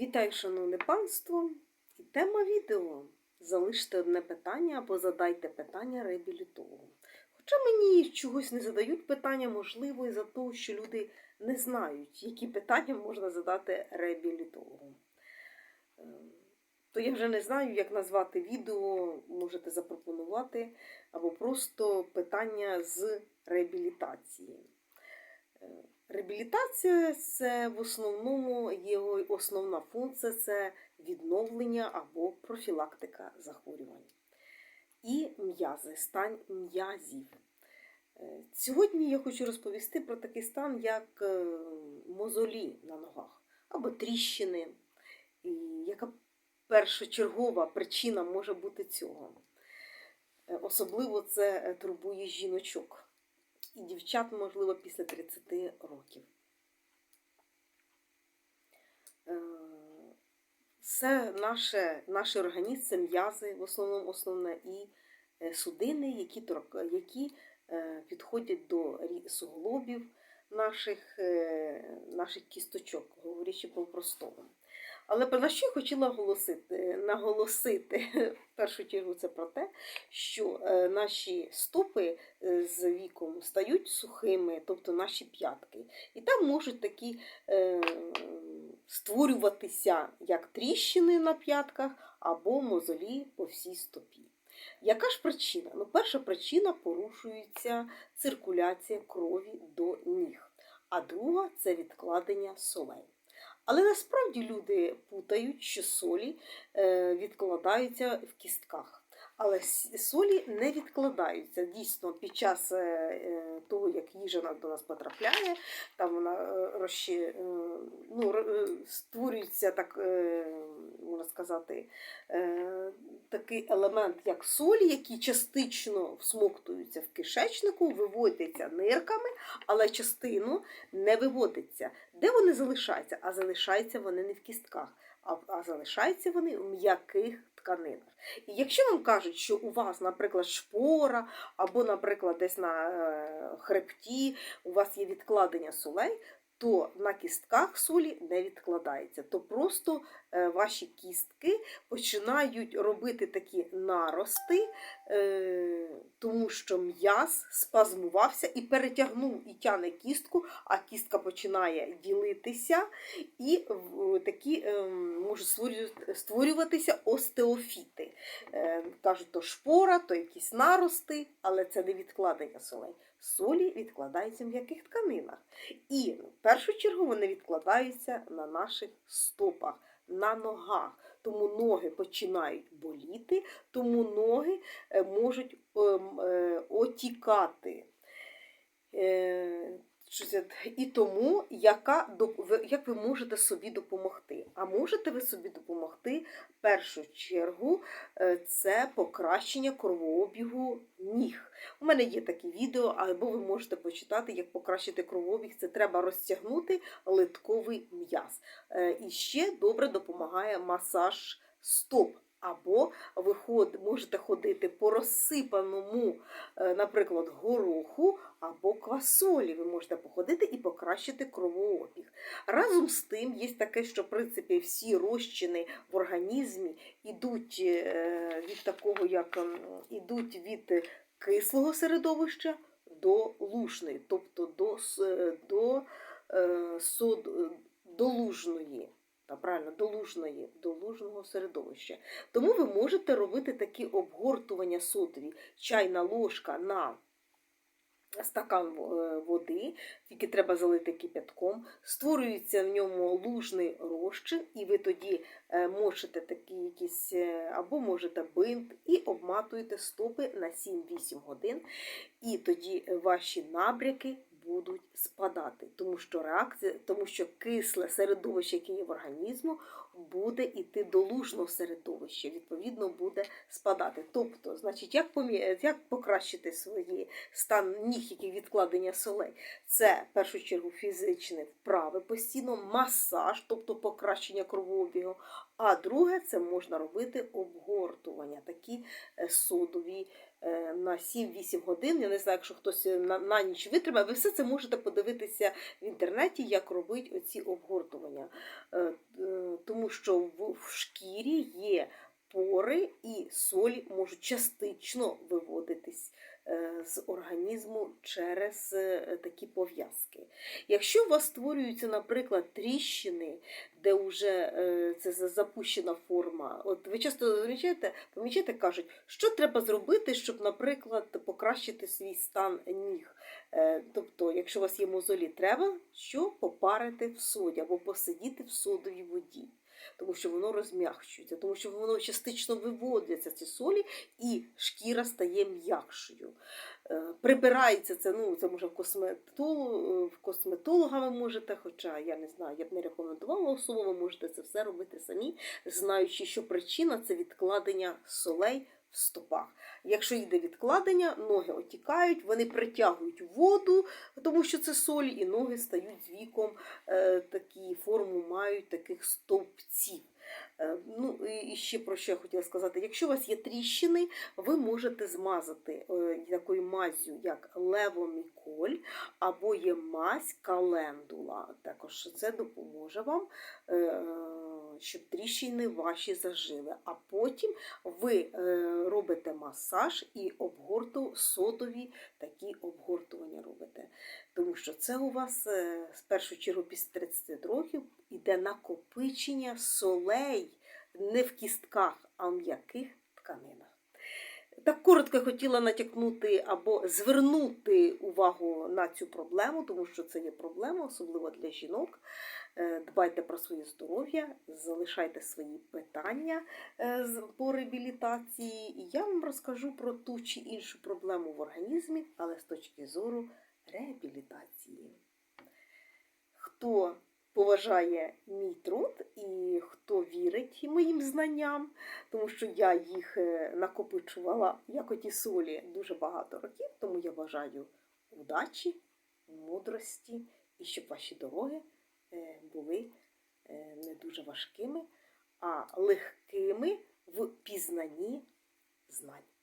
Вітаю, шановне панство! І тема відео. Залиште одне питання або задайте питання реабілітологу. Хоча мені чогось не задають питання, можливо, із-за того, що люди не знають, які питання можна задати реабілітологу. Е, То я вже не знаю, як назвати відео, можете запропонувати, або просто питання з реабілітації. Реабілітація це в основному його основна функція це відновлення або профілактика захворювань. І м'язи, стан м'язів. Е, Сьогодні я хочу розповісти про такий стан, як е, мозолі на ногах або тріщини. Яка першочергова причина може бути цього? Е, Особливо це турбує жіночок дівчат, можливо, після 30 років. Е, Все наше, наш організм це м'язи, в основному основне, і е, судини, які, які е, підходять до суглобів наших, е, наших кісточок, говорячи по-простому. Але про на що я хотіла оголосити, наголосити в першу чергу це про те, що е, наші стопи е, з віком стають сухими, тобто наші п'ятки. І там можуть такі е, створюватися як тріщини на п'ятках або мозолі по всій стопі. Яка ж причина? Ну, перша причина порушується циркуляція крові до ніг, а друга це відкладення солей. Але насправді люди путають, що солі е, відкладаються в кістках. Але солі не відкладаються. Дійсно, під час е, е, того, як їжа до нас потрапляє, там вона е, розчи, ну, створюється так, можна сказати, такий елемент, як солі, які частично всмоктуються в кишечнику, виводяться нирками, але частину не виводиться. Де вони залишаються? А залишаються вони не в кістках, а, залишаються вони в м'яких тканинах. І якщо вам кажуть, що у вас, наприклад, шпора, або, наприклад, десь на е, хребті у вас є відкладення солей, то на кістках солі не відкладається. То просто е, ваші кістки починають робити такі нарости, е, тому що м'яз спазмувався і перетягнув і тяне кістку, а кістка починає ділитися, і такі е, можуть створюватися остеофіти. Е, Кажуть, то шпора, то якісь нарости, але це не відкладення солей. Солі відкладаються в м'яких тканинах. І в першу чергу вони відкладаються на наших стопах, на ногах. Тому ноги починають боліти, тому ноги е, можуть ем, е, отікати. І тому, яка, як ви можете собі допомогти? А можете ви собі допомогти в першу чергу е, це покращення кровообігу ніг. У мене є такі відео, або ви можете почитати, як покращити кровообіг. Це треба розтягнути литковий м'яз. Е, І ще добре допомагає масаж стоп. Або ви можете ходити по розсипаному, е, наприклад, гороху або квасолі. Ви можете походити і покращити кровообіг. Разом з тим є таке, що в принципі всі розчини в організмі йдуть е, від такого, як ем, ідуть від кислого середовища до лужної, тобто до, с- до, е, до лужної. Правильно, до лужного середовища. Тому ви можете робити такі обгортування содові. Чайна ложка на стакан е, води, тільки треба залити кипятком, створюється в ньому лужний розчин, і ви тоді е, мочите такі якісь, е, або можете бинт, і обматуєте стопи на 7-8 годин, і тоді ваші набряки будуть спадати, тому що реакція, тому що кисле середовище, яке є в організму, буде йти до лужного середовища, відповідно буде спадати. Тобто, значить, як помі... як покращити свої стан ніг, які відкладення солей? Це в першу чергу фізичні вправи постійно, масаж, тобто покращення кровообігу. А друге, це можна робити обгортування, такі е, содові на 7-8 годин. Я не знаю, якщо хтось на, на ніч витримає, ви все це можете подивитися в інтернеті, як робити оці обгортування. Е, е, Тому що в, шкірі є пори і солі можуть частично е, з організму через е, такі пов'язки. Якщо у вас створюються, наприклад, тріщини, де вже е, це запущена форма, от ви часто замічаєте, помічаєте, кажуть, що треба зробити, щоб, наприклад, покращити свій стан ніг. Е, Тобто, якщо у вас є мозолі, треба що попарити в соді або посидіти в содовій воді. Тому що воно розм'якчується, тому що воно частично виводиться ці солі, і шкіра стає м'якшою. Е, Прибирається це, ну це може в косметолу, в косметолога ви можете, хоча я не знаю, я б не рекомендувала особу, ви можете це все робити самі, знаючи, що причина це відкладення солей в стопах. Якщо йде відкладення, ноги отікають, вони притягують воду, тому що це солі, і ноги стають з віком е, такі форму мають таких стовпців. Е, ну і ще про що я хотіла сказати: якщо у вас є тріщини, ви можете змазати е, такою маззю, як левоміколь, або є мазь календула. Також це допоможе вам, е, щоб тріщини ваші зажили. А потім ви робите масаж і обгорту, содові такі обгортування робите. Тому що це у вас з першу чергу після 30 років іде накопичення солей не в кістках, а в м'яких тканинах. Так коротко хотіла натякнути або звернути увагу на цю проблему, тому що це є проблема, особливо для жінок. Е, Дбайте про своє здоров'я, залишайте свої питання е, по реабілітації. І я вам розкажу про ту чи іншу проблему в організмі, але з точки зору реабілітації. Хто поважає мій труд і хто вірить моїм знанням, тому що я їх е, накопичувала як оті солі дуже багато років, тому я бажаю удачі, мудрості і щоб ваші дороги е, були е, не дуже важкими, а легкими в пізнанні знань.